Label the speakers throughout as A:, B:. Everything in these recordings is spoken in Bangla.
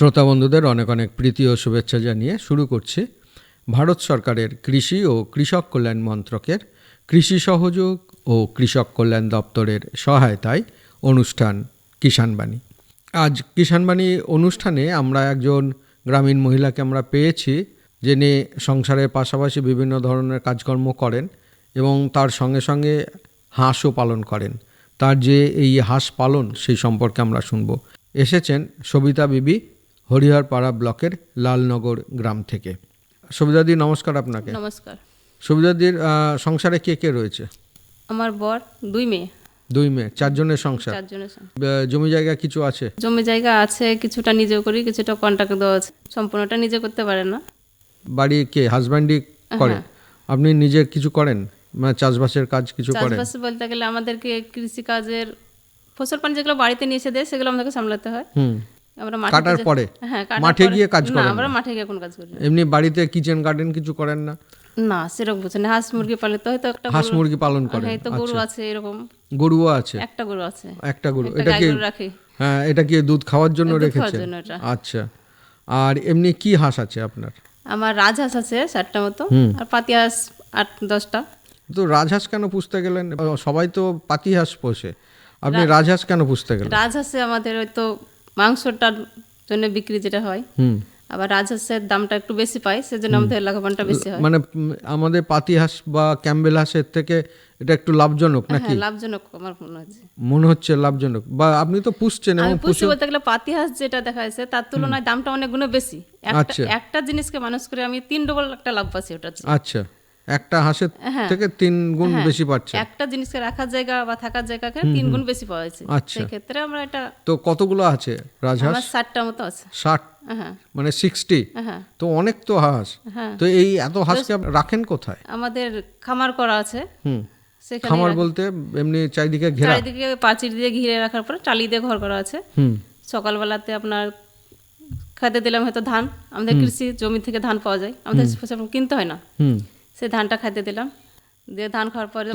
A: শ্রোতা বন্ধুদের অনেক অনেক প্রীতি ও শুভেচ্ছা জানিয়ে শুরু করছি ভারত সরকারের কৃষি ও কৃষক কল্যাণ মন্ত্রকের কৃষি সহযোগ ও কৃষক কল্যাণ দপ্তরের সহায়তায় অনুষ্ঠান কিষাণবাণী। আজ কিষাণবাণী অনুষ্ঠানে আমরা একজন গ্রামীণ মহিলাকে আমরা পেয়েছি, যিনি সংসারের পাশাপাশি বিভিন্ন ধরনের কাজকর্ম করেন এবং তার সঙ্গে সঙ্গে হাঁসও পালন করেন। তার যে এই হাঁস পালন সেই সম্পর্কে আমরা শুনব। এসেছেন সবিতা বিবি হরিহরপাড়া ব্লকের লালনগর গ্রাম থেকে। সবিতাদি নমস্কার আপনাকে।
B: নমস্কার।
A: সবিতাদির সংসারে কে কে রয়েছে?
B: আমার বর দুই মেয়ে।
A: দুই মেয়ে চারজনের সংসার?
B: চারজনের
A: জমি জায়গা কিছু আছে?
B: জমি জায়গা আছে কিছুটা নিজেও করি কিছুটা কন্ট্রাক্ট দেওয়া আছে। সম্পূর্ণটা নিজে করতে পারে না।
A: বাড়ি কে? হাজব্যান্ডই করে? আপনি নিজে কিছু করেন? মানে চাষবাসের কাজ কিছু করেন?
B: চাষবাস বলতে গেলে আমাদেরকে কৃষি কাজের ফসল পানি যেগুলো বাড়িতে নিয়ে এসে দেয় সেগুলো আমাদেরকে সামলাতে হয়।
A: হুম।
B: আমরা মাঠে
A: কাটার পরে?
B: হ্যাঁ
A: মাঠে গিয়ে কাজ
B: না আমরা মাঠে গিয়ে কোনো কাজ করি
A: এমনি বাড়িতে কিচেন গার্ডেন কিছু করেন না?
B: না সেরকম না। হাঁস মুরগি পালিত হয়তো একটা
A: হাঁস মুরগি পালন করেন।
B: হয়তো গরু আছে এরকম।
A: গরুও আছে?
B: একটা গরু আছে।
A: একটা গরু। এটা কি
B: রাখি।
A: হ্যাঁ এটা কি দুধ খাওয়ার জন্য আচ্ছা। আর এমনি কি হাঁস আছে আপনার?
B: আমার রাজহাঁস আছে চারটা মতো। আর পাতি হাঁস আট দশটা।
A: তো রাজহাঁস কেন পুষতে গেলেন? সবাই তো পাতি হাঁস পোষে। আপনি রাজহাঁস কেন পুষতে গেলেন?
B: রাজহাঁসে আমাদের ওই তো মাংসটার জন্য বিক্রি যেটা হয় আবার রাজহাঁসের দামটা একটু বেশি পাই সেজন্য আমাদের লাভবানটা বেশি হয়।
A: মানে আমাদের পাতি হাঁস বা ক্যাম্বেল হাঁসের থেকে এটা একটু লাভজনক নাকি?
B: হ্যাঁ লাভজনক আমার মনে হচ্ছে
A: মনে হচ্ছে লাভজনক। বা আপনি তো পুষছেন এবং
B: পুষি বলতে গেলে পাতি হাঁস যেটা দেখা যাচ্ছে তার তুলনায় দামটা অনেক গুণ বেশি। একটা
A: আচ্ছা।
B: একটা জিনিসকে মানুষ করে আমি তিন ডবল একটা লাভ পাচ্ছি ওটা
A: আচ্ছা। একটা হাঁসের
B: হ্যাঁ।
A: থেকে তিন গুণ বেশি পাচ্ছে।
B: একটা জিনিসকে রাখার জায়গা বা থাকার জায়গাকে তিন গুণ বেশি পাওয়া যাচ্ছে।
A: আচ্ছা।
B: সেক্ষেত্রে আমরা এটা
A: তো কতগুলো আছে রাজহাঁস?
B: আমার ষাটটা মতো আছে।
A: ষাট?
B: হ্যাঁ।
A: মানে সিক্সটি?
B: হ্যাঁ।
A: তো অনেক তো হাঁস।
B: হ্যাঁ।
A: তো এই এত হাঁসকে রাখেন কোথায়?
B: আমাদের খামার করা আছে।
A: হুম। খামার বলতে এমনি চারিদিকে ঘেরা।
B: চারিদিকে পাঁচির দিয়ে ঘিরে রাখার পরে টালি দিয়ে ঘর করা আছে।
A: হুম।
B: সকালবেলাতে আপনার খাইতে দিলাম হয়তো ধান। আমাদের কৃষি জমি থেকে ধান পাওয়া যায়। আমাদের কিনতে হয় না।
A: হুম।
B: সেই ধানটা খাইতে দিলাম। দিয়ে ধান খাওয়ার পরে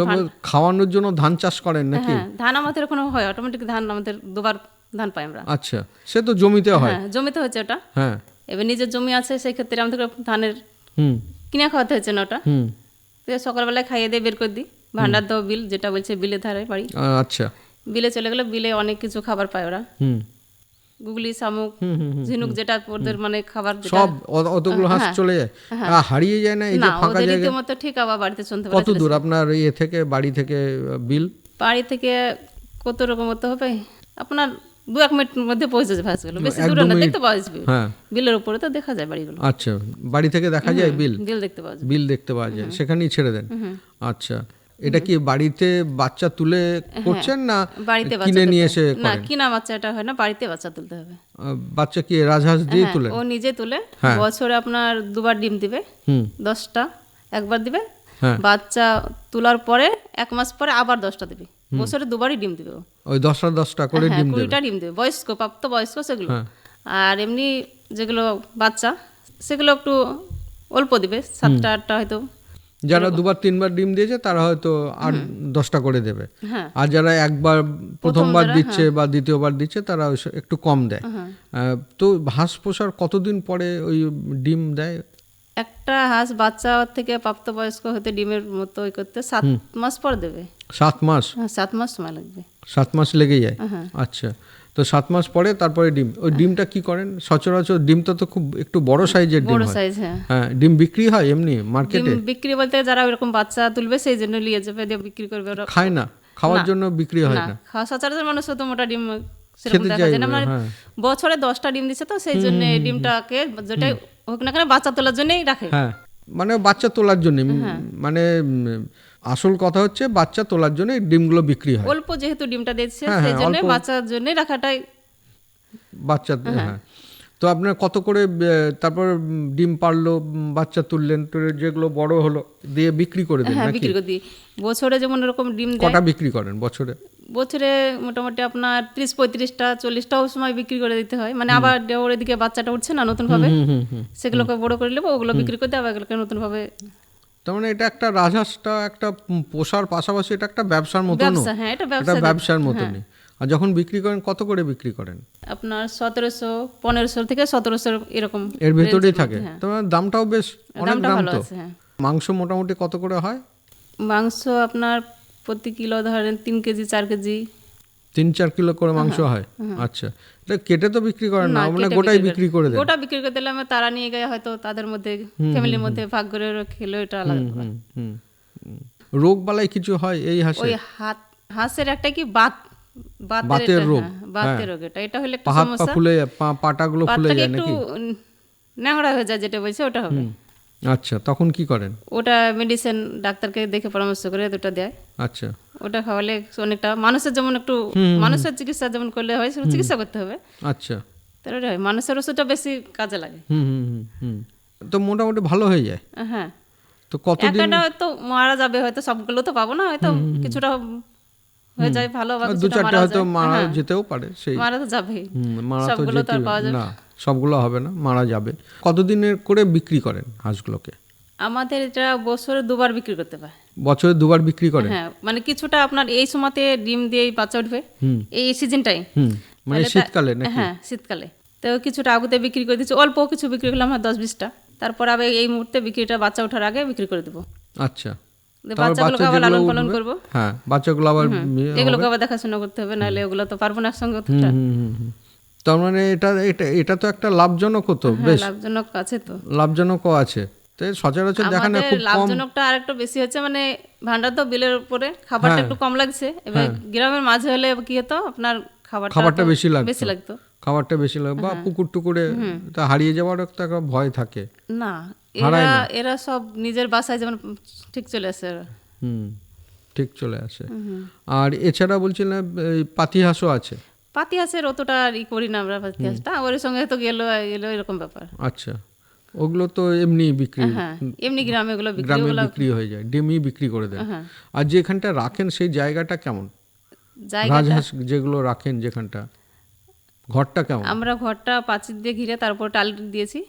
A: খাওয়ানোর জন্য ধান চাষ করেন নাকি?
B: হ্যাঁ ধান আমাদের ওখানে হয় অটোমেটিক ধান আমাদের দুবার ধান পাই আমরা।
A: আচ্ছা সে তো জমিতে হয়।
B: হ্যাঁ জমিতে হচ্ছে ওটা।
A: হ্যাঁ।
B: এবার নিজের জমি আছে সেই ক্ষেত্রে আমাদের ধানের
A: হুম।
B: কিনে খাওয়াতে হচ্ছে না ওটা।
A: হুম।
B: সকালবেলায় খাইয়ে দিয়ে বের করে দিই। ভান্ডার দাও বিল যেটা বলছে বিলে ধারে বাড়ি।
A: আচ্ছা।
B: বিলে চলে গেলে বিলে অনেক কিছু খাবার পায় ওরা।
A: হুম।
B: গুগলি শামুক ঝিনুক যেটা ওদের মানে খাবার
A: সব অতগুলো হাঁস চলে যায়। হারিয়ে যায় না এই যে ফাঁকা জায়গা
B: ঠিক আবার বাড়িতে শুনতে
A: কত দূর আপনার ইয়ে থেকে বাড়ি থেকে বিল?
B: বাড়ি থেকে কত রকম হতে হবে? আপনার দু এক মিনিটের মধ্যে পৌঁছে যাবে হাঁসগুলো। বেশি দূরে না দেখতে পাওয়া যাবে।
A: হ্যাঁ।
B: বিলের উপরে তো দেখা যায় বাড়িগুলো।
A: আচ্ছা বাড়ি থেকে দেখা যায় বিল?
B: বিল দেখতে পাওয়া যায়।
A: বিল দেখতে পাওয়া যায়। সেখানেই ছেড়ে দেন? আচ্ছা। এটা কি বাড়িতে বাচ্চা তুলে করছেন না
B: বাড়িতে
A: কিনে নিয়ে এসে
B: না কিনা বাচ্চাটা হয় না বাড়িতে বাচ্চা তুলতে হবে।
A: বাচ্চা কি রাজহাঁস দিয়ে
B: হ্যাঁ,
A: তুলে
B: ও নিজে তুলে।
A: হ্যাঁ।
B: বছরে আপনার দুবার ডিম দিবে
A: হুম।
B: দশটা একবার দিবে।
A: হ্যাঁ।
B: বাচ্চা তোলার পরে এক মাস পরে আবার দশটা দিবে। বছরে দুবারই ডিম দিবে
A: ওই দশটা দশটা করে
B: হ্যাঁ
A: ডিম দেবে।
B: কুড়িটা ডিম দেবে। বয়স্ক প্রাপ্ত বয়স্ক সেগুলো।
A: হ্যাঁ।
B: আর এমনি যেগুলো বাচ্চা সেগুলো একটু অল্প দিবে। সাতটা আটটা হয়তো
A: যারা দুবার তিনবার ডিম দিয়েছে তারা হয়তো আর দশটা করে দেবে।
B: হ্যাঁ।
A: আর যারা একবার প্রথমবার দিচ্ছে বা দ্বিতীয়বার দিচ্ছে তারা একটু কম দেয়। তো হাঁস পোষার কতদিন পরে ওই ডিম দেয়?
B: একটা হাঁস বাচ্চা থেকে প্রাপ্তবয়স্ক হতে ডিমের মতো ওই করতে সাত মাস পর দেবে।
A: সাত মাস?
B: হ্যাঁ সাত মাস সময় লাগবে।
A: সাত মাস লেগে যায়?
B: হ্যাঁ।
A: আচ্ছা। তো সাত মাস পরে তারপরে ডিম। ওই ডিমটা কি করেন? সচরাচর ডিমটা তো খুব একটু বড় সাইজের ডিম
B: বড় সাইজ হ্যাঁ।
A: হ্যাঁ ডিম বিক্রি হয় এমনি মার্কেটে ডিম
B: বিক্রি বলতে যারা এরকম বাচ্চা তুলবে সেই জন্য নিয়ে যাবে দিয়ে বিক্রি করবে ওরা।
A: খায় না? খাওয়ার জন্য বিক্রি হয়
B: না। খাওয়া সচরাচর মানুষ তো মোটা ডিম সেরকম দেখা যায় না। মানে। বছরে দশটা ডিম দিচ্ছে তো সেই জন্য ডিমটাকে যেটাই হোক না কেন বাচ্চা তোলার জন্যই রাখে।
A: হ্যাঁ। মানে বাচ্চা তোলার জন্য
B: হ্যাঁ।
A: মানে আসল কথা হচ্ছে বাচ্চা তোলার জন্য ডিমগুলো বিক্রি হয়।
B: অল্প যেহেতু ডিমটা দিচ্ছে
A: হ্যাঁ,
B: সেই
A: হ্যাঁ,
B: জন্য বাচ্চার জন্য রাখাটাই
A: বাচ্চা হ্যাঁ। তো আপনার কত করে তারপর ডিম পারল বাচ্চা তুললেন তো যেগুলো বড় হলো দিয়ে বিক্রি করে দেন
B: হ্যাঁ বিক্রি করে দিই। বছরে যেমন এরকম ডিম দেয়।
A: কটা বিক্রি করেন বছরে?
B: বছরে মোটামুটি আপনার ত্রিশ পঁয়ত্রিশটা চল্লিশটাও সময় বিক্রি করে দিতে হয়। মানে আবার ওর এদিকে বাচ্চাটা উঠছে না নতুন ভাবে
A: হুম হুম হুম।
B: সেগুলোকে বড় করে নেব ওগুলো বিক্রি করতে আবার এগুলোকে নতুন ভাবে
A: তার মানে এটা একটা রাজহাঁসটা একটা পোষার পাশাপাশি এটা একটা ব্যবসার মতনও।
B: হ্যাঁ এটা
A: এটা
B: ব্যবসা
A: ব্যবসার মতনই। আর যখন বিক্রি করেন কত করে বিক্রি করেন?
B: আপনার সতেরোশো পনেরোশো থেকে সতেরোশো এরকম
A: এর ভেতরেই থাকে। তোমার দামটাও বেশ অনেক দাম
B: ভালো
A: তো।
B: আছে হ্যাঁ।
A: মাংস মোটামুটি কত করে হয়?
B: মাংস আপনার প্রতি কিলো ধরেন তিন কেজি চার কেজি।
A: তিন চার কিলো করে মাংস হয়? আচ্ছা। এটা কেটে তো বিক্রি করেন না মানে গোটাই
B: বিক্রি
A: করে দেন।
B: গোটা বিক্রি করে দিলে আমি তারা নিয়ে গিয়ে হয়তো তাদের মধ্যে ফ্যামিলির মধ্যে ভাগ করে খেলো এটা আলাদা।
A: রোগ বালাই কিছু হয় এই হাঁসে?
B: ওই হাত হাঁসের একটা কি? বাত বাতের
A: রোগ,
B: হ্যাঁ, বাতের রোগ এটা। এটা হলে একটু
A: হাত পা ফুলে পাটাগুলো ফুলে যায় নাকি?
B: ন্যাংরা হয়ে যায় যেটা বলছে ওটা হবে।
A: আচ্ছা তখন কি করেন?
B: ওটা মেডিসিন ডাক্তারকে দেখে পরামর্শ করে দুটো দেয়।
A: আচ্ছা।
B: ওটা খাওয়ালে অনেকটা মানুষের যেমন একটু মানুষের চিকিৎসা যেমন করলে হয় সেরকম চিকিৎসা করতে হবে।
A: আচ্ছা।
B: তাহলে হয় মানুষের ওষুধটা বেশি কাজে লাগে।
A: তো মোটামুটি ভালো হয়ে যায়।
B: হ্যাঁ।
A: তো কতদিন
B: একটা হয়তো মারা যাবে হয়তো সবগুলো তো পাবো না হয়তো কিছুটা হয়ে যায় ভালো বা
A: দু
B: কিছুটা
A: হয়তো মারা
B: হ্যাঁ,
A: যেতেও পারে সেই
B: মারা তো যাবেই।
A: মারা তো
B: সবগুলো তো আর
A: যেতেই
B: পাওয়া যাবে।
A: না সবগুলো হবে না মারা যাবে। কতদিনের করে বিক্রি করেন হাঁসগুলোকে?
B: আমাদের এটা বছরে দুবার বিক্রি করতে পারে
A: বছরে দুবার বিক্রি করেন?
B: হ্যাঁ মানে কিছুটা আপনার এই সময়তে ডিম দিয়ে বাচ্চা উঠবে। এই সিজনটাই
A: মানে শীতকালে নাকি?
B: হ্যাঁ শীতকালে। তো কিছুটা আগুতে বিক্রি করে দিচ্ছি অল্প কিছু বিক্রি করলাম হয় দশ বিশটা। তারপর আবার এই মুহূর্তে বিক্রিটা বাচ্চা ওঠার আগে বিক্রি করে দেবো।
A: আচ্ছা।
B: বাচ্চাগুলোকে আবার লালন পালন
A: উঠবে, হ্যাঁ বাচ্চাগুলো আবার
B: এগুলোকে আবার দেখাশোনা করতে হবে নাহলে ওগুলো তো পারব না একসঙ্গে
A: হুম,
B: অতটা
A: হুম, হুম, হুম। তার মানে এটা এটা এটা তো একটা লাভজনক হতো
B: হ্যাঁ
A: বেশ।
B: লাভজনক আছে তো।
A: লাভজনকও আছে। তো সচরাচর দেখা না খুব কম
B: লাভজনকটা বেশি হচ্ছে মানে ভান্ডার তো বিলের উপরে খাবারটা একটু কম লাগছে। এবার গ্রামের মাঝে হলে কি হতো আপনার খাবারটা
A: হ্যাঁ। খাবারটা বেশি লাগতো।
B: বেশি লাগতো।
A: খাবারটা বেশি লাগে
B: হ্যাঁ।
A: বা পুকুর টুকুরে তা হারিয়ে যাওয়ার একটা ভয় থাকে।
B: না এরা এরা সব নিজের বাসায় যেমন ঠিক চলে আসে
A: হুম ঠিক চলে আসে। আর এছাড়া বলছিলাম এই পাতি হাঁসও আছে।
B: পাতি হাঁসের অতটা আর ই করি না আমরা পাতি হাঁসটা ওর সঙ্গে তো গেলো এলো এরকম ব্যাপার।
A: আচ্ছা ওগুলো তো এমনি বিক্রি।
B: হ্যাঁ এমনি গ্রামে ওগুলো
A: গ্রামে বিক্রি হয়ে যায় ডিমই বিক্রি করে দেন
B: হ্যাঁ।
A: আর যেখানটা রাখেন সেই জায়গাটা কেমন? রাজহাঁস যেগুলো রাখেন যেখানটা ঘরটা কেমন?
B: আমরা ঘরটা পাঁচিল দিয়ে ঘিরে তারপর টাল দিয়েছি।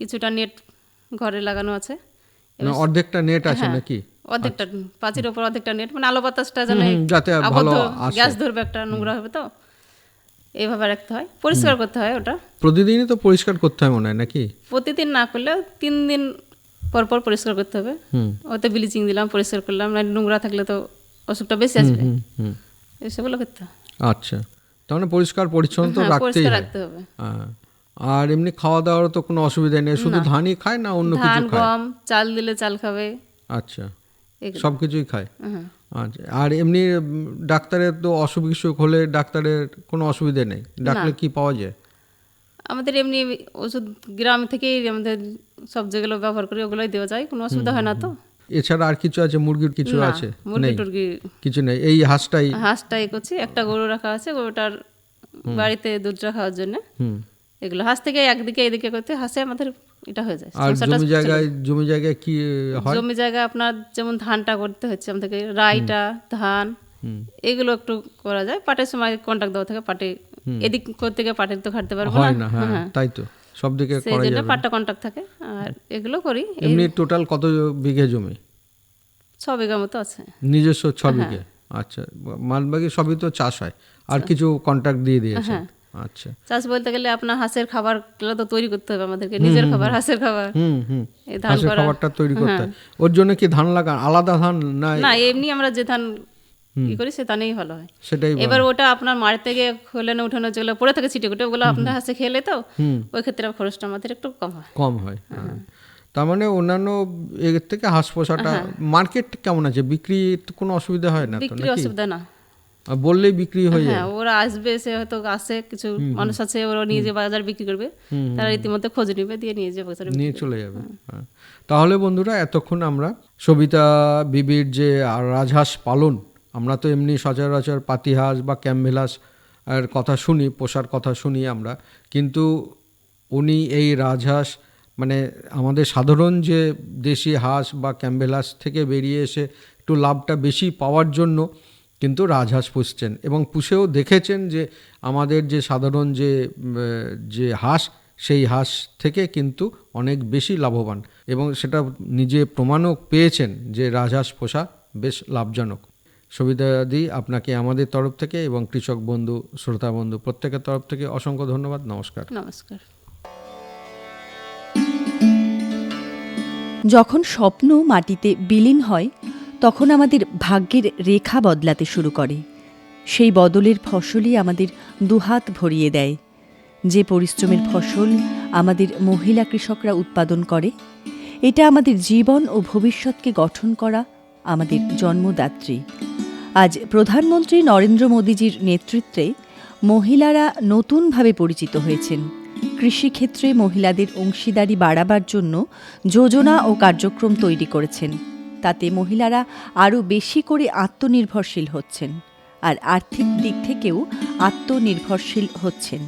B: কিছুটা নেট ঘরে লাগানো আছে।
A: অর্ধেকটা নেট
B: হ্যাঁ।
A: আছে নাকি?
B: অর্ধেকটা পাঁচির ওপর অর্ধেকটা নেট মানে আলো বাতাসটা যেন
A: যাতে ভালো
B: গ্যাস ধরবে একটা নোংরা হবে তো। এইভাবে রাখতে হয় পরিষ্কার করতে হয় ওটা।
A: প্রতিদিনই তো পরিষ্কার করতে হয় মনে হয় নাকি?
B: প্রতিদিন না করলে তিন দিন পর পর পরিষ্কার করতে হবে।
A: হুম।
B: ওতে ব্লিচিং দিলাম পরিষ্কার করলাম না নোংরা থাকলে তো অসুখটা বেশি আসবে। এসবগুলো করতে হয়।
A: আচ্ছা তার মানে পরিষ্কার পরিচ্ছন্ন তো
B: হ্যাঁ,
A: রাখতেই
B: পরিষ্কার রাখতে হবে।
A: হ্যাঁ। আর এমনি খাওয়া দাওয়ার তো কোনো অসুবিধা নেই। শুধু ধানই খায় না অন্য কিছু খায়?
B: গম চাল দিলে চাল খাবে।
A: আচ্ছা। সব কিছুই খায়? আচ্ছা। আর এমনি ডাক্তারের তো অসুখ বিসুখ হলে ডাক্তারের কোনো অসুবিধা নেই? ডাকলে কি পাওয়া যায়?
B: আমাদের এমনি ওষুধ গ্রাম থেকেই আমাদের সব যেগুলো ব্যবহার করি ওগুলোই দেওয়া যায়। কোনো অসুবিধা হয় না তো।
A: এছাড়া আর কিছু আছে? মুরগির কিছু আছে?
B: মুরগি টুরগি।
A: কিছু নেই? এই হাঁসটাই?
B: হাঁসটাই করছি। একটা গরু রাখা আছে গরুটার বাড়িতে দুধ খাওয়ার জন্য।
A: হুম।
B: এগুলো হাঁস থেকে একদিকে এদিকে করতে হাঁসে আমাদের এটা হয়ে যায়।
A: আর জমি জায়গায় জমি জায়গায় কি হয়?
B: জমি জায়গায় আপনার যেমন ধানটা করতে হচ্ছে আমাদেরকে রাইটা ধান এগুলো একটু করা যায়। পাটের সময় কন্ট্রাক্ট দেওয়া থাকে পাটে এদিক করতে গিয়ে পাটের তো খাটতে পারব
A: হয়
B: না
A: না হ্যাঁ। তাই তো। সব দিকে করা যাবে
B: পাটটা কন্ট্যাক্ট থাকে আর এগুলো করি।
A: এমনি টোটাল কত বিঘে জমি?
B: ছ বিঘা মতো আছে।
A: নিজস্ব ছ
B: হ্যাঁ।
A: বিঘে? আচ্ছা মালবাগি সবই তো চাষ হয়। আর কিছু কন্ট্রাক্ট দিয়ে দিয়েছে
B: হ্যাঁ।
A: আচ্ছা।
B: চাষ বলতে গেলে আপনার হাঁসের খাবারগুলো তো তৈরি করতে হবে আমাদেরকে নিজের খাবার হাঁসের খাবার।
A: হুম হুম। হাঁসের খাবারটা তৈরি করতে হয়। ওর জন্য কি ধান লাগান? আলাদা ধান না
B: না এমনি আমরা যে ধান ই করি সে ধানেই ভালো হয়।
A: সেটাই
B: এবার ওটা আপনার মাড়ি থেকে খোলেনে উঠানো যেগুলো পড়ে থাকে ছিটে কুটে ওগুলো আপনার হাসে খেলে তো ওই ক্ষেত্রে খরচটা আমাদের একটু কম হয়।
A: কম হয় হ্যাঁ। তার মানে অন্যান্য এর থেকে হাঁস পোষাটা মার্কেট কেমন আছে? বিক্রি কোনো অসুবিধা হয় না
B: বিক্রি অসুবিধা না।
A: বললেই বিক্রি হয়ে যায়।
B: হ্যাঁ ওরা আসবে সে হয়তো আসে কিছু মানুষ আছে ওরা নিয়ে যে বাজার বিক্রি করবে তারা রীতিমতো খোঁজ নিবে দিয়ে নিয়ে যাবে
A: নিয়ে চলে যাবে। হ্যাঁ। তাহলে বন্ধুরা এতক্ষণ আমরা সবিতা বিবির যে রাজহাঁস পালন আমরা তো এমনি সচরাচর পাতিহাঁস বা ক্যাম্বেল হাঁস এর কথা শুনি পোষার কথা শুনি আমরা কিন্তু উনি এই রাজহাঁস মানে আমাদের সাধারণ যে দেশি হাঁস বা ক্যাম্বেল হাঁস থেকে বেরিয়ে এসে একটু লাভটা বেশি পাওয়ার জন্য কিন্তু রাজহাঁস পুষছেন এবং পুষেও দেখেছেন যে আমাদের যে সাধারণ যে যে হাঁস, সেই হাঁস থেকে কিন্তু অনেক বেশি লাভবান এবং সেটা নিজে প্রমাণও পেয়েছেন যে রাজহাঁস পোষা বেশ লাভজনক। সুবিধাদি আপনাকে আমাদের তরফ থেকে এবং কৃষক বন্ধু, শ্রোতা বন্ধু প্রত্যেকের তরফ থেকে অসংখ্য ধন্যবাদ। নমস্কার।
B: নমস্কার।
C: যখন স্বপ্ন মাটিতে বিলীন হয় তখন আমাদের ভাগ্যের রেখা বদলাতে শুরু করে। সেই বদলের ফসলই আমাদের দুহাত ভরিয়ে দেয়। যে পরিশ্রমের ফসল আমাদের মহিলা কৃষকরা উৎপাদন করে, এটা আমাদের জীবন ও ভবিষ্যৎকে গঠন করা আমাদের জন্মদাত্রী। আজ প্রধানমন্ত্রী নরেন্দ্র মোদীজির নেতৃত্বে মহিলারা নতুনভাবে পরিচিত হয়েছেন। কৃষিক্ষেত্রে মহিলাদের অংশীদারি বাড়াবার জন্য যোজনা ও কার্যক্রম তৈরি করেছেন। তাতে মহিলারা আরও বেশি করে আত্মনির্ভরশীল হচ্ছেন আর আর্থিক দিক থেকেও আত্মনির্ভরশীল হচ্ছেন।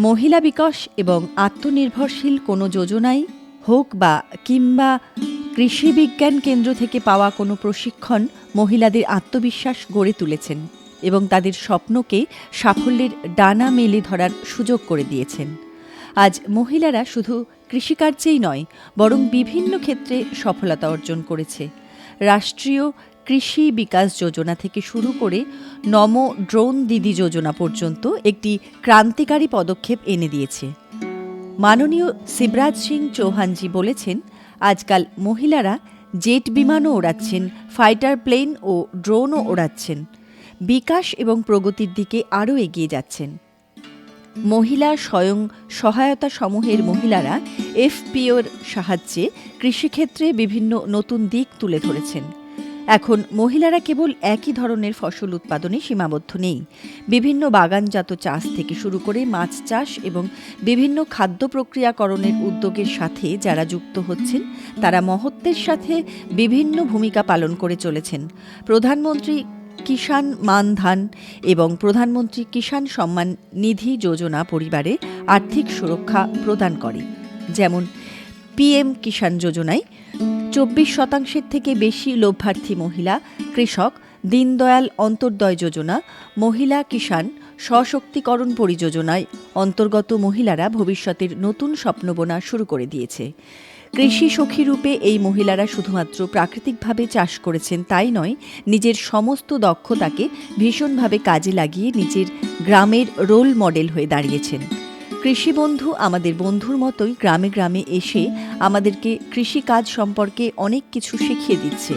C: মহিলা বিকাশ এবং আত্মনির্ভরশীল কোনো যোজনাই হোক বা কিংবা কৃষি বিজ্ঞান কেন্দ্র থেকে পাওয়া কোনো প্রশিক্ষণ মহিলাদের আত্মবিশ্বাস গড়ে তুলেছেন এবং তাদের স্বপ্নকে সাফল্যের ডানা মেলে ধরার সুযোগ করে দিয়েছেন। আজ মহিলারা শুধু কৃষিকার্যেই নয়, বরং বিভিন্ন ক্ষেত্রে সফলতা অর্জন করেছে। রাষ্ট্রীয় কৃষি বিকাশ যোজনা থেকে শুরু করে নমো ড্রোন দিদি যোজনা পর্যন্ত একটি ক্রান্তিকারী পদক্ষেপ এনে দিয়েছে। মাননীয় শিবরাজ সিং চৌহানজি বলেছেন, আজকাল মহিলারা জেট বিমানও ওড়াচ্ছেন, ফাইটার প্লেন ও ড্রোনও ওড়াচ্ছেন। বিকাশ এবং প্রগতির দিকে আরও এগিয়ে যাচ্ছেন। মহিলা স্বয়ং সহায়তা সমূহের মহিলারা এফপিওর সাহায্যে কৃষিক্ষেত্রে বিভিন্ন নতুন দিক তুলে ধরেছেন। এখন মহিলারা কেবল একই ধরনের ফসল উৎপাদনে সীমাবদ্ধ নেই। বিভিন্ন বাগানজাত চাষ থেকে শুরু করে মাছ চাষ এবং বিভিন্ন খাদ্য প্রক্রিয়াকরণের উদ্যোগের সাথে যারা যুক্ত হচ্ছেন, তারা মহত্বের সাথে বিভিন্ন ভূমিকা পালন করে চলেছেন। প্রধানমন্ত্রী কিষাণ মানধান এবং প্রধানমন্ত্রী কিষাণ সম্মান নিধি যোজনা পরিবারে আর্থিক সুরক্ষা প্রদান করে। যেমন পিএম কিষাণ যোজনায় চব্বিশ শতাংশের থেকে বেশি লভ্যার্থী মহিলা, কৃষক, দীনদয়াল অন্তর্দয় যোজনা, মহিলা কিষাণ সশক্তিকরণ পরিযোজনায় অন্তর্গত মহিলারা ভবিষ্যতের নতুন স্বপ্নবোনা শুরু করে দিয়েছে। কৃষি সখী রূপে এই মহিলারা শুধুমাত্র প্রাকৃতিকভাবে চাষ করেছেন তাই নয়, নিজের সমস্ত দক্ষতাকে ভীষণভাবে কাজে লাগিয়ে নিজের গ্রামের রোল মডেল হয়ে দাঁড়িয়েছেন। কৃষি বন্ধু আমাদের বন্ধুর মতোই গ্রামে গ্রামে এসে আমাদেরকে কৃষি কাজ সম্পর্কে অনেক কিছু শিখিয়ে দিচ্ছে।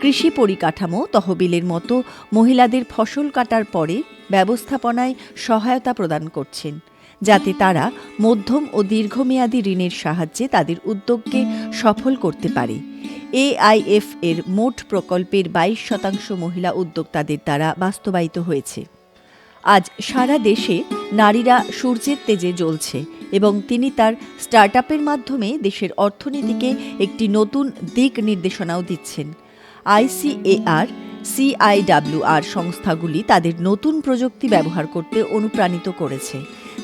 C: কৃষি পরিকাঠামো তহবিলের মতো মহিলাদের ফসল কাটার পরে ব্যবস্থাপনায় সহায়তা প্রদান করছেন। যাতে তারা মধ্যম ও দীর্ঘমেয়াদী ঋণের সাহায্যে তাদের উদ্যোগকে সফল করতে পারে। এআইএফ এর মোট প্রকল্পের বাইশ শতাংশ মহিলা উদ্যোক্তাদের দ্বারা বাস্তবায়িত হয়েছে। আজ সারা দেশে নারীরা সূর্যের তেজে জ্বলছে এবং তিনি তার স্টার্টআপের মাধ্যমে দেশের অর্থনীতিকে একটি নতুন দিক নির্দেশনাও দিচ্ছেন। আইসিএআর, সিআইডাব্লিউআর সংস্থাগুলি তাদের নতুন প্রযুক্তি ব্যবহার করতে অনুপ্রাণিত করেছে।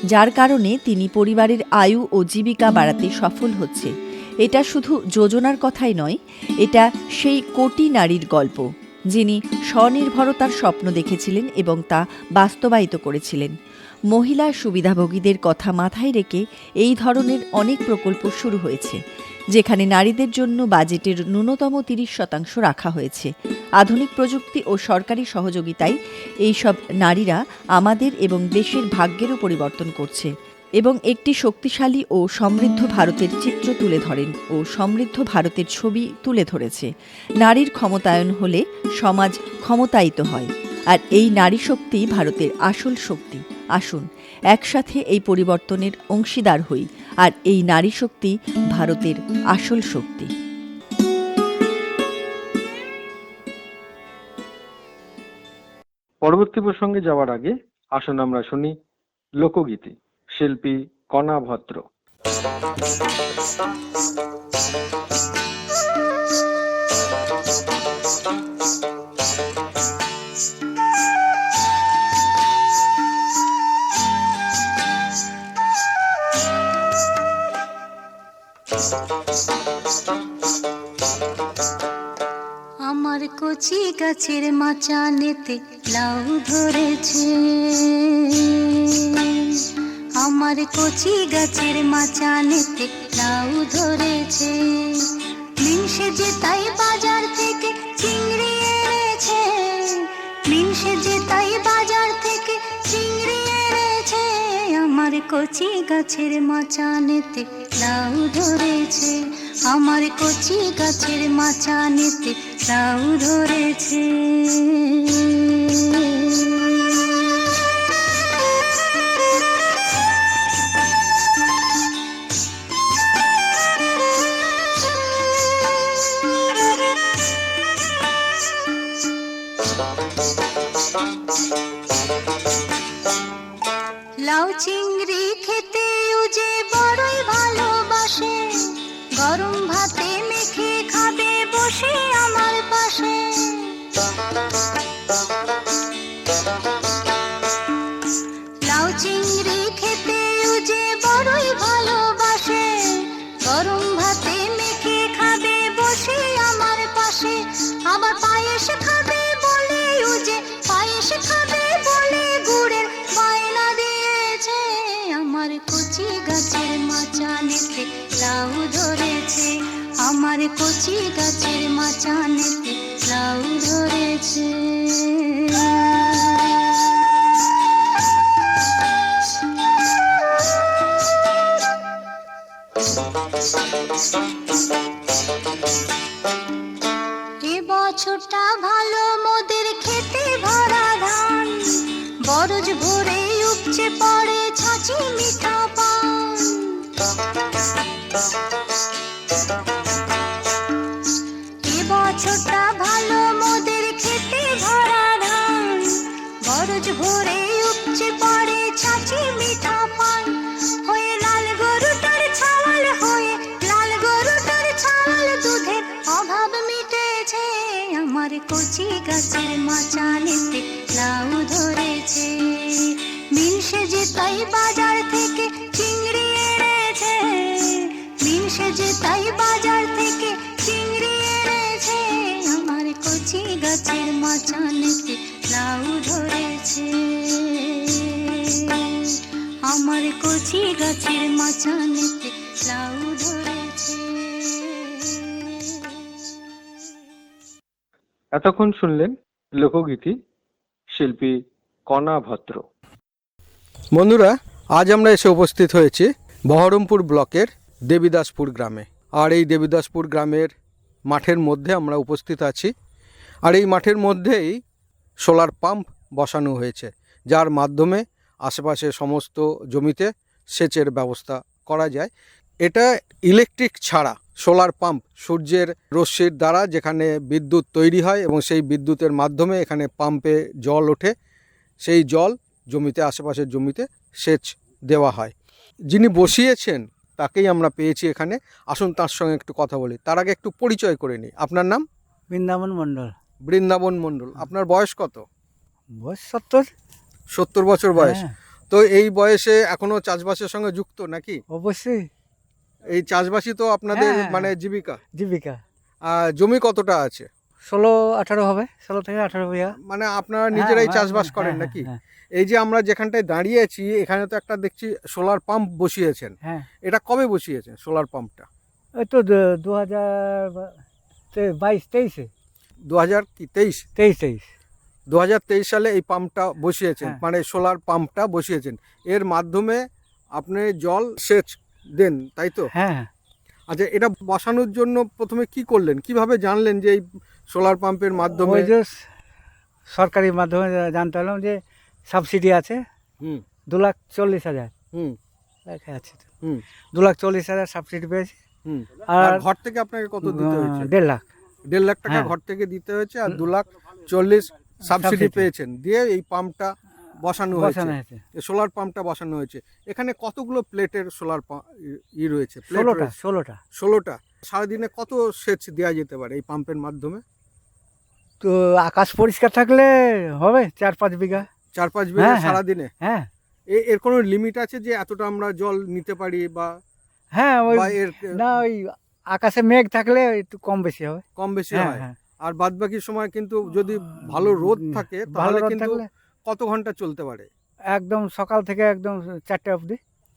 C: যার কারণে তিনি পরিবারের আয়ু ও জীবিকা বাড়াতে সফল হচ্ছে। এটা শুধু যোজনার কথাই নয়, এটা সেই কোটি নারীর গল্প, যিনি স্বনির্ভরতার স্বপ্ন দেখেছিলেন এবং তা বাস্তবায়িত করেছিলেন। মহিলা সুবিধাভোগীদের কথা মাথায় রেখে এই ধরনের অনেক প্রকল্প শুরু হয়েছে। যেখানে নারীদের জন্য বাজেটের ন্যূনতম তিরিশ শতাংশ রাখা হয়েছে। আধুনিক প্রযুক্তি ও সরকারি সহযোগিতায় এইসব নারীরা আমাদের এবং দেশের ভাগ্যেরও পরিবর্তন করছে এবং একটি শক্তিশালী ও সমৃদ্ধ ভারতের চিত্র তুলে ধরেন ও সমৃদ্ধ ভারতের ছবি তুলে ধরেছে। নারীর ক্ষমতায়ন হলে সমাজ ক্ষমতায়িত হয় আর এই নারী শক্তি ভারতের আসল শক্তি। আসুন, একসাথে এই পরিবর্তনের অংশীদার হই। আর এই নারী শক্তি ভারতের আসল শক্তি।
A: পরবর্তী প্রসঙ্গে যাওয়ার আগে আসুন আমরা শুনি লোকগীতি, শিল্পী কণা ভদ্র।
D: আমার কচি গাছের মাচানেতে লাউ ধরেছে। আমার কচি গাছের মাচানেতে লাউ ধরেছে। মিনসে যে তাই বাজার থেকে চিংড়ি এনেছে। মিনসে যে তাই বাজার কচি গাছের মাচানেতে লাউ ধরেছে। আমার কচি গাছের মাচানেতে লাউ ধরেছে। লাউ চিংড়ি খেতে উজে বড়ই ভালোবাসে। গরম ভাতে মেখে খাবে বসে আমার পাশে। কচি গাছের মাচানেতে লাউ ধরেছে। আমার কচি গাছের মাচানেতে লাউ ধরেছে। এ ভালো, মোদের খেতে ভরা ধান। বরজ ভরে উপচে পড়ে ছাঁচি মিঠা পান এ বছরটা ভালো কচি গাছের মাচানেতে লাউ ধরেছে। মিনসে যে তাই বাজার থেকে চিংড়ি এনেছে। মিনসে যে তাই বাজার থেকে চিংড়ি এনেছে। আমার কচি গাছের মাচানেতে লাউ ধরেছে। আমার কচি গাছের মাচানেতে লাউ
A: এতক্ষণ শুনলেন লোকগীতি শিল্পী কণা ভদ্র। বন্ধুরা, আজ আমরা এসে উপস্থিত হয়েছি বহরমপুর ব্লকের দেবীদাসপুর গ্রামে। আর এই দেবীদাসপুর গ্রামের মাঠের মধ্যে আমরা উপস্থিত আছি। আর এই মাঠের মধ্যেই সোলার পাম্প বসানো হয়েছে, যার মাধ্যমে আশেপাশে সমস্ত জমিতে সেচের ব্যবস্থা করা যায়। এটা ইলেকট্রিক ছাড়া সোলার পাম্প সূর্যের রশ্মির দ্বারা যেখানে বিদ্যুৎ তৈরি হয় এবং সেই বিদ্যুতের মাধ্যমে এখানে পাম্পে জল ওঠে সেই জল জমিতে আশেপাশের জমিতে সেচ দেওয়া হয়। যিনি বসিয়েছেন তাকেই আমরা পেয়েছি এখানে। আসুন তার সঙ্গে একটু কথা বলি। তার আগে একটু পরিচয় করে নিই। আপনার নাম?
E: বৃন্দাবন মণ্ডল।
A: বৃন্দাবন মণ্ডল। আপনার বয়স কত?
E: বয়স সত্তর।
A: সত্তর বছর বয়স।
E: হ্যাঁ,
A: তো এই বয়সে এখনও চাষবাসের সঙ্গে যুক্ত নাকি?
E: অবশ্যই।
A: এই চাষবাসই তো আপনাদের
E: হ্যাঁ।
A: মানে জীবিকা।
E: জীবিকা।
A: আর জমি কতটা আছে?
E: ষোলো আঠারো হবে। ষোলো থেকে আঠারো বিঘা।
A: মানে আপনারা নিজেরাই
E: হ্যাঁ,
A: চাষবাস
E: হ্যাঁ,
A: করেন
E: হ্যাঁ,
A: নাকি?
E: হ্যাঁ,
A: এই যে আমরা যেখানটায় দাঁড়িয়েছি এখানে তো একটা দেখছি সোলার পাম্প বসিয়েছেন।
E: হ্যাঁ।
A: এটা কবে বসিয়েছেন সোলার পাম্পটা
E: ওই তো দু- দু হাজার তে- বাইশ তেইশে।
A: দু হাজার কি তেইশ?
E: তেইশ তেইশ।
A: দু হাজার তেইশ সালে এই পাম্পটা বসিয়েছেন
E: হ্যাঁ।
A: মানে সোলার পাম্পটা বসিয়েছেন। এর মাধ্যমে আপনি জল সেচ দেন তাই তো?
E: হ্যাঁ
A: আচ্ছা এটা বসানোর জন্য প্রথমে কি করলেন? কীভাবে জানলেন যে এই সোলার পাম্পের মাধ্যমে
E: যে সরকারি মাধ্যমে জানতে পারলাম যে সাবসিডি আছে।
A: হুম।
E: দু লাখ চল্লিশ হাজার।
A: হুম।
E: আছে
A: হুম।
E: দু লাখ চল্লিশ হাজার সাবসিডি পেয়েছি।
A: হুম।
E: আর
A: আর ঘর থেকে আপনাকে কত দিতে হয়েছে?
E: দেড় লাখ।
A: দেড় লাখ টাকা
E: হ্যাঁ।
A: ঘর থেকে দিতে হয়েছে আর দু লাখ চল্লিশ সাবসিডি পেয়েছেন। দিয়ে এই পাম্পটা বসানো
E: বসানো
A: হয়েছে। সোলার পাম্পটা বসানো হয়েছে। এখানে কতগুলো প্লেটের সোলার ই রয়েছে?
E: ষোলোটা ষোলোটা।
A: ষোলোটা। সারাদিনে কত সেচ দেওয়া যেতে পারে এই পাম্পের মাধ্যমে?
E: তো আকাশ পরিষ্কার থাকলে হবে চার পাঁচ বিঘা।
A: চার পাঁচ বিঘা
E: হ্যাঁ, হ্যাঁ।
A: সারাদিনে?
E: হ্যাঁ।
A: এর কোনো লিমিট আছে যে এতটা আমরা জল নিতে পারি বা
E: হ্যাঁ ওই না ওই আকাশে মেঘ থাকলে একটু কম বেশি হবে।
A: কম বেশি
E: হ্যাঁ
A: হয়। আর বাদ বাকি সময় কিন্তু যদি ভালো রোদ থাকে তাহলে কিন্তু কত ঘণ্টা চলতে পারে?
E: একদম সকাল থেকে একদম চারটে অবধি।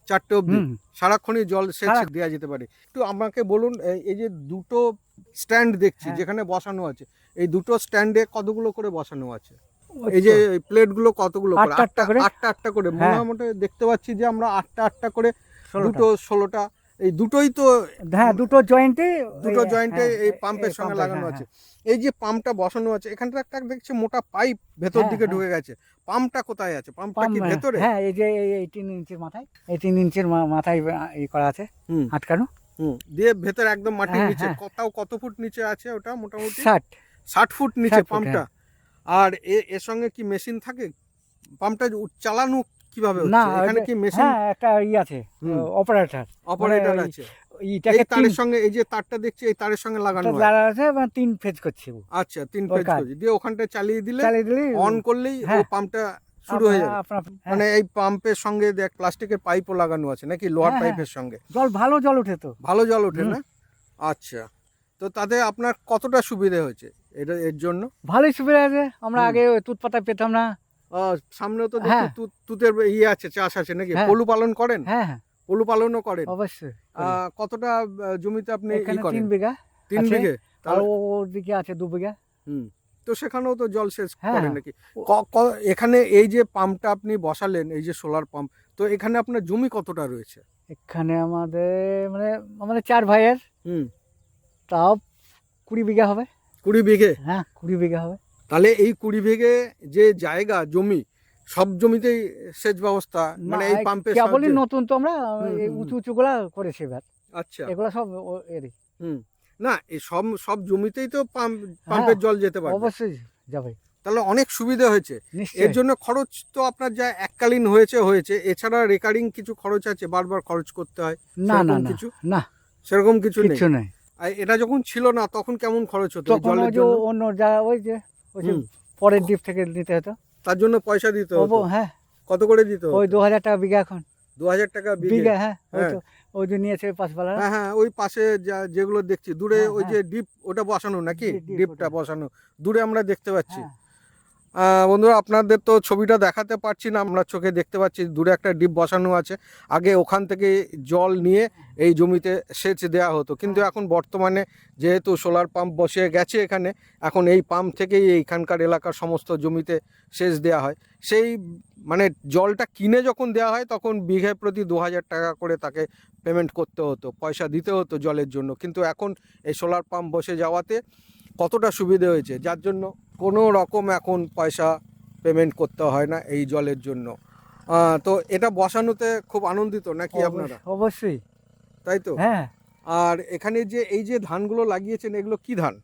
A: চারটে অবধি? সারাক্ষণই জল সেচ দেওয়া যেতে পারে। একটু আমাকে বলুন এই- যে দুটো স্ট্যান্ড দেখছি
E: হ্যাঁ।
A: যেখানে বসানো আছে এই দুটো স্ট্যান্ডে কতগুলো করে বসানো আছে? এই যে
E: তো,
A: প্লেটগুলো কতগুলো করে?
E: আটটা আটটা করে।
A: আটটা আটটা করে।
E: হ্যাঁ।
A: মোটামুটি দেখতে পাচ্ছি যে আমরা আটটা আটটা করে দুটো ষোলোটা। এই দুটোই তো
E: হ্যাঁ দুটো জয়েন্টে
A: দুটো জয়েন্টে এই পাম্পের সঙ্গে লাগানো
E: হ্যাঁ,
A: আছে। এই যে পাম্পটা বসানো আছে এখানটা একটা দেখছি মোটা পাইপ ভেতর
E: হ্যাঁ,
A: দিকে
E: হ্যাঁ।
A: ঢুকে গেছে। পাম্পটা কোথায় আছে? পাম্পটা কি
E: পাম্প,
A: ভেতরে?
E: হ্যাঁ এই যে এই- এই তিন ইঞ্চির মাথায় এই তিন ইঞ্চির মাথায় ই করা আছে আটকানো।
A: হুম দিয়ে ভেতরে একদম মাটির
E: হ্যাঁ,
A: নিচে। কতাও কত ফুট নিচে আছে ওটা মোটামুটি?
E: ষাট।
A: ষাট ফুট নিচে পাম্পটা। আর এ- এর সঙ্গে কি মেশিন থাকে? পাম্পটা চালানো কীভাবে
E: না
A: হচ্ছে? এখানে কি মেশিন?
E: হ্যাঁ একটা ই আছে। অপারেটর।
A: অপারেটর আছে।
E: এইটাকে
A: তারের সঙ্গে এই যে তারটা দেখছি এই তারের সঙ্গে লাগানো
E: আছে এবং তিন ফেজ করছে।
A: আচ্ছা তিন
E: ওর
A: পেজ
E: কাজ।
A: করে দিয়ে ওখানটা চালিয়ে দিলে
E: চালিয়ে দিলে
A: অন করলেই ও
E: হ্যাঁ।
A: পাম্পটা শুরু হয়ে যাবে। মানে এই পাম্পের সঙ্গে দেখ প্লাস্টিকের পাইপও লাগানো আছে নাকি লোহার
E: হ্যাঁ, হ্যাঁ।
A: পাইপের সঙ্গে?
E: জল ভালো জল ওঠে তো।
A: ভালো জল ওঠে না? আচ্ছা। তো তাতে আপনার কতটা সুবিধা হয়েছে? এটা এর জন্য?
E: ভালোই সুবিধা আছে। আমরা আগে তুত পাতা পেতাম না।
A: আহ, সামনেও তো দেখি। তুতের ইয়ে আছে চাষ আছে নাকি। পলু পালন করেন?
E: হ্যাঁ হ্যাঁ।
A: পালনও করেন।
E: অবশ্যই
A: কতটা জমিতে আপনি
E: এখানে তিন বিঘা
A: তিন বিঘে?
E: আর
A: তাহলে
E: ও- ওর দিকে আছে দু বিঘা।
A: হুম তো সেখানেও তো জল সেচ
E: হ্যাঁ,
A: করেন। নাকি? এখানে এই যে পাম্পটা আপনি বসালেন এই যে সোলার পাম্প তো এখানে আপনার জমি কতটা রয়েছে?
E: এখানে আমাদের মানে আমাদের চার ভাইয়ের।
A: হুম।
E: তাও কুড়ি বিঘা হবে।
A: কুড়ি বিঘে?
E: হ্যাঁ কুড়ি বিঘা হবে।
A: তাহলে এই কুড়ি বিঘে যে জায়গা জমি সব জমিতেই সেচ ব্যবস্থা মানে এই পাম্পের
E: কেবলই নতুন তো আমরা উঁচু উঁচু গুলা করেছি এবার।
A: আচ্ছা।
E: এগুলো সব এরই।
A: হুম। না এই সব সব জমিতেই তো পাম্প পাম্পের জল যেতে পারে
E: হ্যাঁ, অবশ্যই যাবে।
A: তাহলে অনেক সুবিধা হয়েছে। এর জন্য খরচ তো আপনার যা এককালীন হয়েছে হয়েছে। এছাড়া রেকারিং কিছু খরচ আছে বারবার খরচ করতে হয়।
E: না না
A: কিছু?
E: না।
A: সেরকম কিছু নেই?
E: কিচ্ছু নেই।
A: আর এটা যখন ছিল না তখন কেমন খরচ হতো
E: তখন
A: জলের জন্য?
E: অন্য যা ওই যে ওই যে পরের দ্বীপ থেকে নিতে হতো।
A: তার জন্য পয়সা দিতে
E: হ্যাঁ।
A: কত করে দিত
E: ওই দু হাজার টাকা বিঘা এখন।
A: দু হাজার টাকা বিঘা।
E: হ্যাঁ ওই
A: হ্যাঁ।
E: যে নিয়েছে পাঁচপালা
A: হ্যাঁ হ্যাঁ ওই পাশে যা যেগুলো দেখছি দূরে
E: হ্যাঁ,
A: ওই যে
E: হ্যাঁ।
A: ডিপ ওটা বসানো নাকি?
E: ডিপ, ডিপ
A: ডিপটা বসানো। দূরে আমরা দেখতে পাচ্ছি। বন্ধুরা, আপনাদের তো ছবিটা দেখাতে পারছি না, আমরা চোখে দেখতে পাচ্ছি, দূরে একটা ডিপ বসানো আছে। আগে ওখান থেকে জল নিয়ে এই জমিতে সেচ দেওয়া হতো। কিন্তু এখন বর্তমানে যেহেতু সোলার পাম্প বসে গেছে এখানে, এখন এই পাম্প থেকেই এইখানকার এলাকার সমস্ত জমিতে সেচ দেওয়া হয়। সেই মানে জলটা কিনে যখন দেওয়া হয়, তখন বিঘে প্রতি দু হাজার টাকা করে তাকে পেমেন্ট করতে হতো, পয়সা দিতে হতো জলের জন্য। কিন্তু এখন এই সোলার পাম্প বসে যাওয়াতে কতটা সুবিধে হয়েছে? যার জন্য কোনো রকম এখন পয়সা পেমেন্ট করতে হয় না এই জলের জন্য। তো এটা বসানোতে খুব আনন্দিত নাকি আপনারা?
E: অবশ্যই-
A: তাই তো?
E: হ্যাঁ।
A: আর এখানে যে এই যে ধানগুলো লাগিয়েছেন এগুলো কি ধান?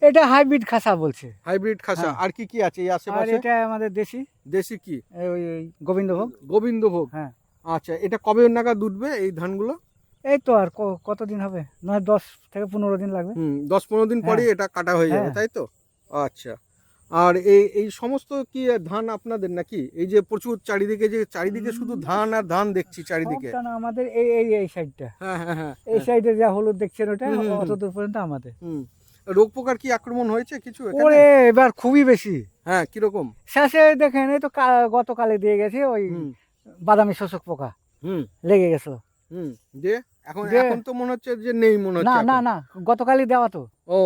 E: এটা হাইব্রিড খাসা বলছে।
A: হাইব্রিড খাসা।
E: হ্যাঁ।
A: আর কি কি আছে এই আশেপাশে?
E: এটা আমাদের দেশি।
A: দেশি কি?
E: ওই গোবিন্দভোগ।
A: গোবিন্দভোগ।
E: হ্যাঁ।
A: আচ্ছা এটা কবে নাগাদ উঠবে এই ধানগুলো?
E: এই তো আর কতদিন হবে? নয় দশ থেকে পনেরো দিন লাগবে।
A: হুম দশ পনেরো দিন পরেই এটা কাটা হয়ে যাবে
E: হ্যাঁ।
A: তাই তো? আচ্ছা। আর এই এই সমস্ত কি ধান আপনাদের নাকি? এই যে প্রচুর চারিদিকে যে চারিদিকে শুধু ধান আর ধান দেখছি চারিদিকে।
E: আমাদের এই এই এই সাইডটা।
A: হ্যাঁ হ্যাঁ হ্যাঁ
E: এই সাইডে যা হলুদ দেখছেন ওটা
A: হুম, হুম, হুম।
E: অত দূর পর্যন্ত আমাদের।
A: হুম। রোগ পোকার কি আক্রমণ হয়েছে কিছু
E: ওরে এবার খুবই বেশি।
A: হ্যাঁ কীরকম?
E: শেষে দেখেন এই তো গতকালে দিয়ে গেছে ওই বাদামি শোষক পোকা।
A: হুম।
E: লেগে গেছিল।
A: হুম দিয়ে? এখন এখন তো মনে হচ্ছে যে নেই মনে হচ্ছে
E: না
A: এখন।
E: না গতকালই দেওয়া তো।
A: ও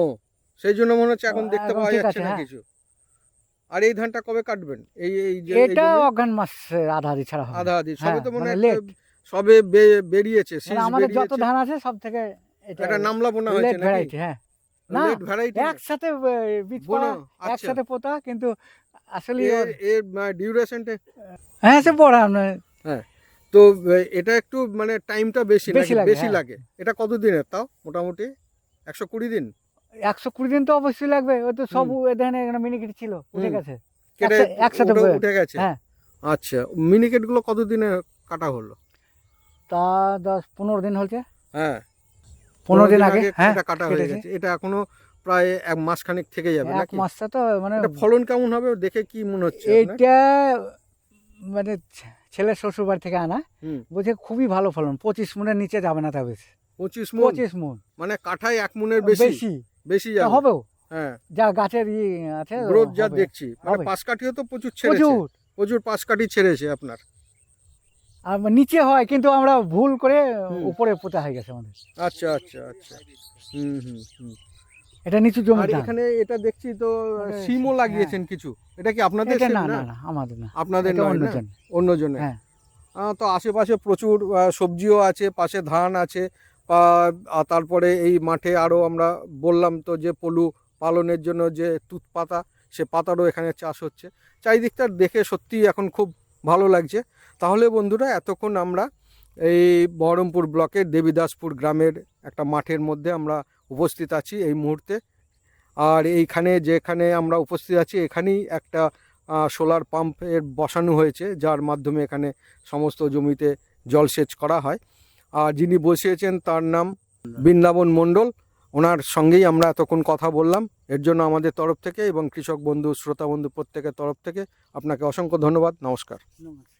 A: সেই জন্য মনে হচ্ছে এখন দেখতে পাওয়া যাচ্ছে না
E: হ্যাঁ।
A: কিছু। আর এই ধানটা কবে কাটবেন? এই এই যে
E: এটা? মাস আধা আধি ছাড়া হবে।
A: আধা আধি সবে
E: হ্যাঁ,
A: তো মনে
E: মানে
A: হয় সবে বেরিয়েছে
E: মানে
A: শীষ
E: আমাদের যত ধান আছে সব থেকে এটা
A: নামলা বোনা হয়েছে নাকি?
E: হ্যাঁ। না, একসাথে বীজ পড়া
A: আচ্ছা।
E: একসাথে পোতা কিন্তু আসলে
A: এর ডিউরেশনটা
E: হ্যাঁ সে পড়া আপনার
A: তো এটা একটু মানে টাইমটা বেশি
E: বেশি
A: লাগে
E: লাগে,
A: বেশি
E: হ্যাঁ।
A: লাগে। এটা কত দিনের তাও মোটামুটি? একশো কুড়ি দিন?
E: একশো কুড়ি দিন তো অবশ্যই লাগবে ও তো সব এখানে মিনিকেট ছিল উঠে গেছে। একসাথে
A: উঠে গেছে?
E: হ্যাঁ।
A: আচ্ছা মিনিকেটগুলো কতদিনে কাটা হলো?
E: তা দশ পনেরো দিন হচ্ছে
A: হ্যাঁ।
E: পনেরো দিন আগে হ্যাঁ
A: এটা কাটা হয়ে। গেছে। এটা এখনও প্রায় এক মাস খানিক থেকে যাবে
E: এক মাসটা তো মানে
A: ফলন কেমন হবে? দেখে কি মনে হচ্ছে
E: এটা মানে ছে- ছেলের শ্বশুর বাড়ি থেকে আনা বলছে খুবই ভালো ফলন পঁচিশ মনের নিচে যাবে না তা বেশি।
A: পঁচিশ মন?
E: পঁচিশ মন।
A: মানে কাঠায় এক মনের বেশি?
E: বেশি।
A: যাবে?
E: হবেও?
A: হ্যাঁ।
E: যা গাছের ই আছে
A: গ্রোথ যা দেখছি। মানে পাঁচ কাঠিও তো প্রচুর ছেড়েছে।
E: প্রচুর।
A: প্রচুর পাঁচ কাঠি ছেড়েছে আপনার।
E: আর নিচে হয় কিন্তু আমরা ভুল করে উপরে পোতা হয়ে গেছে আমাদের।
A: আচ্ছা আচ্ছা আচ্ছা। হুম হুম হুম।
E: এটা নিচু জমি
A: আর এখানে এটা দেখছি তো সিমও
E: হ্যাঁ।
A: লাগিয়েছেন কিছু। এটা কি আপনাদের
E: এটা
A: সিম
E: না
A: না?
E: না না আমাদের না।
A: আপনাদের
E: এটা
A: নয় না?
E: অন্যজন।
A: অন্যজনের
E: হ্যাঁ।
A: আহ, তো আশেপাশে প্রচুর আহ, সবজিও আছে পাশে ধান আছে তারপরে এই মাঠে আরও আমরা বললাম তো যে পলু পালনের জন্য যে তুত পাতা সে পাতারও এখানে চাষ হচ্ছে। চারিদিকটা দেখে সত্যিই এখন খুব ভালো লাগছে। তাহলে বন্ধুরা এতক্ষণ আমরা এই বহরমপুর ব্লকের দেবীদাসপুর গ্রামের একটা মাঠের মধ্যে আমরা উপস্থিত আছি এই মুহূর্তে। আর এইখানে যেখানে আমরা উপস্থিত আছি, এখানেই একটা সোলার পাম্পের বসানো হয়েছে, যার মাধ্যমে এখানে সমস্ত জমিতে জলসেচ করা হয়। আর যিনি বসিয়েছেন তার নাম বৃন্দাবন মণ্ডল। ওনার সঙ্গেই আমরা এতক্ষণ কথা বললাম। এর জন্য আমাদের তরফ থেকে এবং কৃষক বন্ধু, শ্রোতা বন্ধু প্রত্যেকের তরফ থেকে আপনাকে অসংখ্য ধন্যবাদ। নমস্কার।
E: নমস্কার।